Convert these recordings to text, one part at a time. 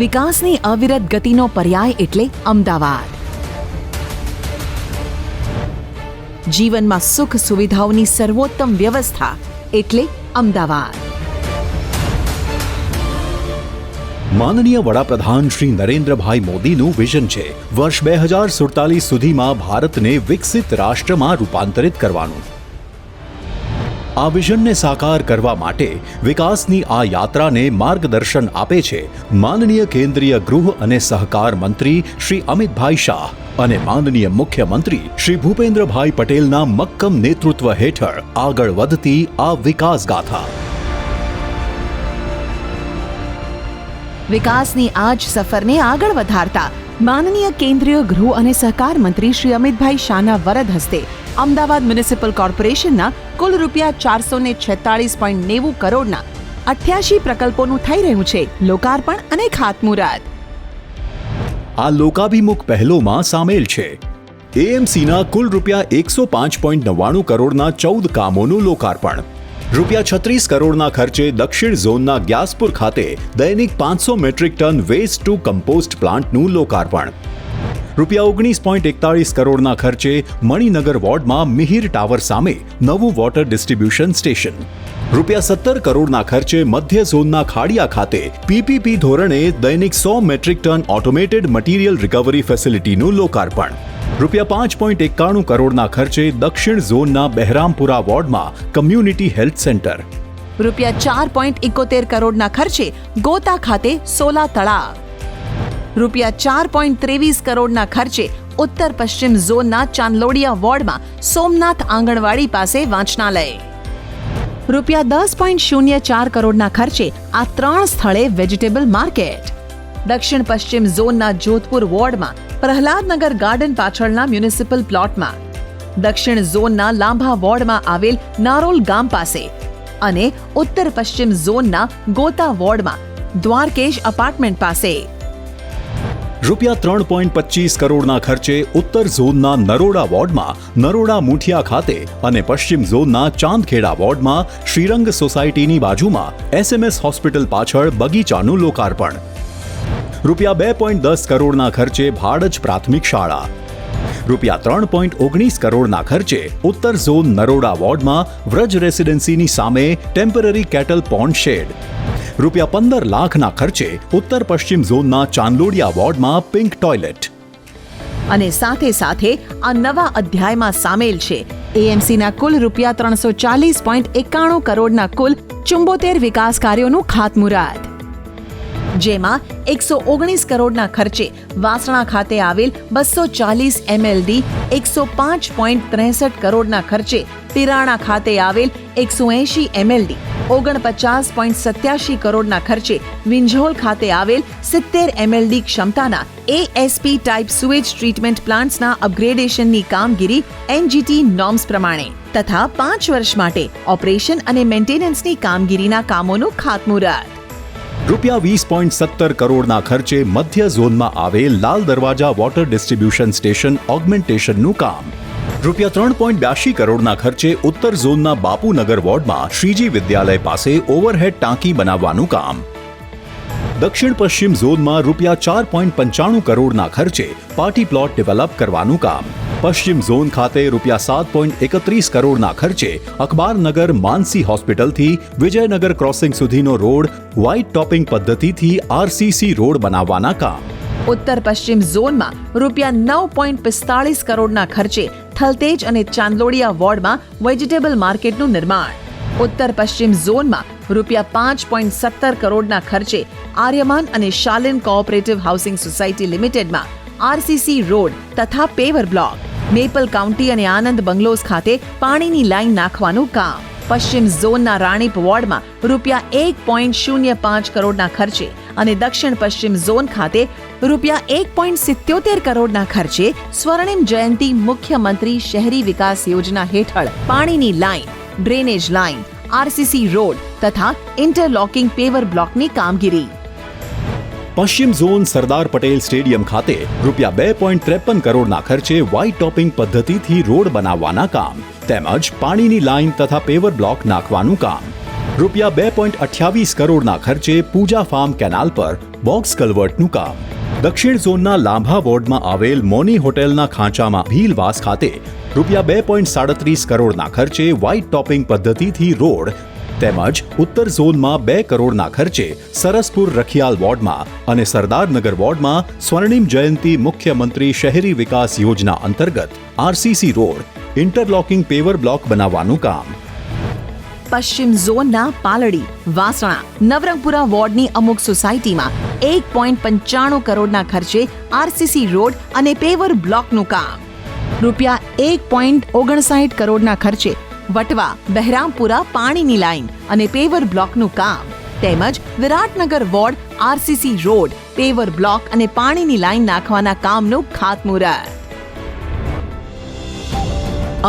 વિકાસની અવિરત ગતિનો પર્યાય એટલે અમદાવાદ. જીવનમાં સુખ સુવિધાઓની સર્વોત્તમ વ્યવસ્થા એટલે અમદાવાદ. માનનીય વડાપ્રધાન શ્રી નરેન્દ્રભાઈ મોદીનું વિઝન છે વર્ષ બે હજાર સુડતાલીસ સુધીમાં ભારતને વિકસિત રાષ્ટ્રમાં રૂપાંતરિત કરવાનું. આ વિઝનને સાકાર કરવા માટે વિકાસની આ યાત્રાને માર્ગદર્શન આપે છે માનનીય કેન્દ્રીય ગૃહ અને સહકાર મંત્રી શ્રી અમિતભાઈ શાહ અને માનનીય મુખ્યમંત્રી શ્રી ભૂપેન્દ્રભાઈ પટેલના મક્કમ નેતૃત્વ હેઠળ આગળ વધતી આ વિકાસ ગાથા. વિકાસની આ જ સફરને આગળ વધારતા માનનીય કેન્દ્રીય ગૃહ અને સહકાર મંત્રી શ્રી અમિતભાઈ શાહના વરદ હસ્તે અમદાવાદ મ્યુનિસિપલ કોર્પોરેશનના કુલ રૂપિયા ચારસો ને છેતાળીસ પોઈન્ટ નેવું કરોડના અઠ્યાસી પ્રકલ્પોનું થઈ રહ્યું છે લોકાર્પણ અને ખાતમુહૂર્ત. આ લોકાભિમુખ પહેલોમાં સામેલ છે. એએમસીના કુલ રૂપિયા એકસો પાંચ પોઈન્ટ નવ્વાણું કરોડના ચૌદ કામોનું લોકાર્પણ. રૂપિયા છત્રીસ કરોડના ખર્ચે દક્ષિણ ઝોનના ગ્યાસપુર ખાતે દૈનિક પાંચસો metric ton waste to compost પ્લાન્ટનું લોકાર્પણ. રૂપિયા ઓગણીસ પોઈન્ટ એકતાળીસ કરોડના ખર્ચે મણિનગર વોર્ડમાં મિહિર ટાવર સામે નવું વોટર ડિસ્ટ્રીબ્યુશન સ્ટેશન રૂપિયા સત્તર કરોડના ખર્ચે મધ્ય ઝોનના ખાડિયા ખાતે પીપીપી ધોરણે દૈનિક સો metric ton automated material recovery ફેસિલિટીનું લોકાર્પણ. રૂપિયા પાંચ પોઈન્ટ એકાણું કરોડના ખર્ચે દક્ષિણ ઝોનના બહેરામપુરા વોર્ડમાં કમ્યુનિટી હેલ્થ સેન્ટર. રૂપિયા ચાર પોઈન્ટ ઇકોતેર કરોડના ખર્ચે ગોતા ખાતે સોલા તળાવ. રૂપિયા ચાર પોઈન્ટ ત્રેવીસ કરોડના ખર્ચે ઉત્તર પશ્ચિમ ઝોનના ચાંદલોડિયા વોર્ડમાં સોમનાથ આંગણવાડી પાસે વાંચનાલય. રૂપિયા દસ પોઈન્ટ શૂન્ય ચાર કરોડના ખર્ચે આ ત્રણ સ્થળે વેજીટેબલ માર્કેટ. દક્ષિણ પશ્ચિમ ઝોનના જોધપુર વોર્ડમાં, પ્રહલાદનગર ગાર્ડન પાછળના મ્યુનિસિપલ પ્લોટમાં. દક્ષિણ ઝોનના લાંભા વોર્ડમાં આવેલ નારોલ ગામ પાસે અને ઉત્તર પશ્ચિમ ઝોનના ગોતા વોર્ડમાં, દ્વારકેશ અપાર્ટમેન્ટ પાસે. રૂપિયા ત્રણ પોઈન્ટ પચીસ કરોડના ખર્ચે ઉત્તર ઝોનના નરોડા વોર્ડમાં, નરોડા મુઠિયા ખાતે અને પશ્ચિમ ઝોનના ચાંદખેડા વોર્ડમાં શ્રીરંગ સોસાયટીની બાજુમાં એસએમએસ હોસ્પિટલ પાછળ બગીચાનું લોકાર્પણ. રૂપિયા બે પોઈન્ટ દસ કરોડના ખર્ચે ભાડજ પ્રાથમિક શાળા. રૂપિયા ત્રણ પોઈન્ટ ઓગણીસ કરોડના ખર્ચે ઉત્તર ઝોન નરોડા વોર્ડમાં વ્રજ રેસિડેન્સીની સામે ટેમ્પરરી કેટલ પોન્ડ શેડ. રૂપિયા પંદર લાખના ખર્ચે ઉત્તર પશ્ચિમ ઝોનના ચાંદલોડિયા વોર્ડમાં પિંક ટોયલેટ. અને સાથે સાથે આ નવા અધ્યાયમાં સામેલ છે. એએમસીના કુલ રૂપિયા ત્રણસો ચાલીસ પોઈન્ટ એકાણું કરોડના કુલ ચુંબોતેર વિકાસ કાર્યોનું ખાતમુહૂર્ત. જેમાં એકસો ઓગણીસ કરોડના ખર્ચે વાસણા ખાતે આવેલ બસો ચાલીસ એમએલડી એકસો પાંચ પોઈન્ટ ત્રેસઠ કરોડના ખર્ચે તિરાણા ખાતે આવેલ એકસો એંશી એમએલડી ઓગણપચાસ પોઈન્ટ સત્યાશી કરોડના ખર્ચે વિંઝોલ ખાતે આવેલ સિત્તેર એમએલડી ક્ષમતાના એએસપી ટાઈપ સુએજ ટ્રીટમેન્ટ પ્લાન્ટ્સના અપગ્રેડેશનની કામગીરી એનજીટી નોર્મ્સ પ્રમાણે તથા પાંચ વર્ષ માટે ઓપરેશન અને મેન્ટેનન્સની કામગીરીના કામોનું ખાતમુહૂર્ત. રૂપિયા વીસ પોઈન્ટ સત્તર કરોડના ખર્ચે મધ્ય ઝોનમાં આવેલ Lal Darwaja water distribution station ઓગમેન્ટેશનનું કામ. રૂપિયા ત્રણ પોઈન્ટ બ્યાસી કરોડના ખર્ચે ઉત્તર ઝોનના બાપુનગર વોર્ડમાં શ્રીજી વિદ્યાલય પાસે ઓવરહેડ ટાંકી બનાવવાનું કામ. દક્ષિણ પશ્ચિમ ઝોનમાં રૂપિયા ચાર પોઈન્ટ પંચાણું કરોડના ખર્ચે પાર્ટી પ્લોટ ડેવલપ કરવાનું કામ. પશ્ચિમ ઝોન ખાતે રૂપિયા સાત પોઈન્ટ એકત્રીસ કરોડના ખર્ચે અખબારનગર માનસી હોસ્પિટલથી વિજયનગર ક્રોસિંગ સુધીનો રોડ વ્હાઇટ ટોપિંગ પદ્ધતિથી આરસીસી રોડ બનાવવાના કામ. ઉત્તર પશ્ચિમ ઝોનમાં રૂપિયા નવ પોઈન્ટ પિસ્તાળીસ કરોડના ખર્ચે થલતેજ અને ચાંદલોડિયા વોર્ડમાં વેજીટેબલ માર્કેટનું નિર્માણ. ઉત્તર પશ્ચિમ ઝોનમાં રૂપિયા પાંચ પોઈન્ટ સત્તર કરોડના ખર્ચે આર્યમાન અને શાલિન કોઓપરેટિવ હાઉસિંગ સોસાયટી લિમિટેડમાં આરસીસી રોડ તથા પેવર બ્લોક. મેપલ કાઉન્ટી અને આનંદ બંગલોઝ ખાતે પાણીની લાઇન નાખવાનું કામ. પશ્ચિમ ઝોનના રાણીપ વોર્ડમાં રૂપિયા એક પોઈન્ટ શૂન્ય પાંચ કરોડના ખર્ચે અને દક્ષિણ પશ્ચિમ ઝોન ખાતે રૂપિયા એક પોઈન્ટ સિત્યોતેર કરોડના ખર્ચે સ્વર્ણિમ જયંતી મુખ્યમંત્રી શહેરી વિકાસ યોજના હેઠળ પાણીની line drainage line RCC road તથા ઇન્ટરલોકિંગ પેવર બ્લોકની કામગીરી. પશ્ચિમ ઝોન સરદાર પટેલ સ્ટેડિયમ ખાતે રૂપિયા બે પોઈન્ટ ત્રેપન કરોડના ખર્ચે વ્હાઇટ ટોપિંગ પદ્ધતિથી રોડ બનાવવાના કામ, તેમજ પાણીની લાઇન તથા પેવર બ્લોક નાખવાનું કામ. રૂપિયા બે પોઈન્ટ અઠ્યાવીસ કરોડના ખર્ચે પૂજા ફાર્મ કેનાલ પર બોક્સ કલવર્ટનું કામ. દક્ષિણ ઝોનના લાંભા વોર્ડમાં આવેલ મોની હોટેલના ખાંચામાં ભીલવાસ ખાતે રૂપિયા બે પોઈન્ટ સાડત્રીસ કરોડના ખર્ચે વ્હાઇટ ટોપિંગ પદ્ધતિથી રોડ તેમજ ઉત્તર ઝોનમાં બે કરોડના ખર્ચે સરસપુર રખિયાલ વોર્ડમાં અને સરદારનગર વોર્ડમાં સ્વર્ણિમ જયંતી મુખ્યમંત્રી શહેરી વિકાસ યોજના અંતર્ગત RCC road interlocking paver block બનાવવાનું કામ. પશ્ચિમ ઝોનના પાલડી, વાસણા, નવરંગપુરા વોર્ડની અમુક સોસાયટીમાં એક પોઈન્ટ પંચાણું કરોડના ખર્ચે આરસીસી રોડ અને પેવર બ્લોકનું કામ. રૂપિયા એક પોઈન્ટ ઓગણસાઠ કરોડના ખર્ચે વટવા, બહેરામપુરા પાણીની લાઈન અને પેવર બ્લોકનું કામ. તેમજ Viratnagar ward, RCC road, paver block અને પાણીની લાઈન નાખવાના કામનું ખાતમુહૂર્ત.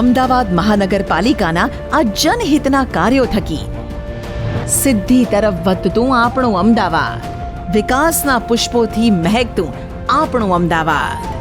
અમદાવાદ મહાનગરપાલિકાના આ જનહિતના કાર્યો થકી સિદ્ધિ તરફ વધતું આપણું અમદાવાદ. વિકાસના પુષ્પોથી મહેકતું આપણું અમદાવાદ.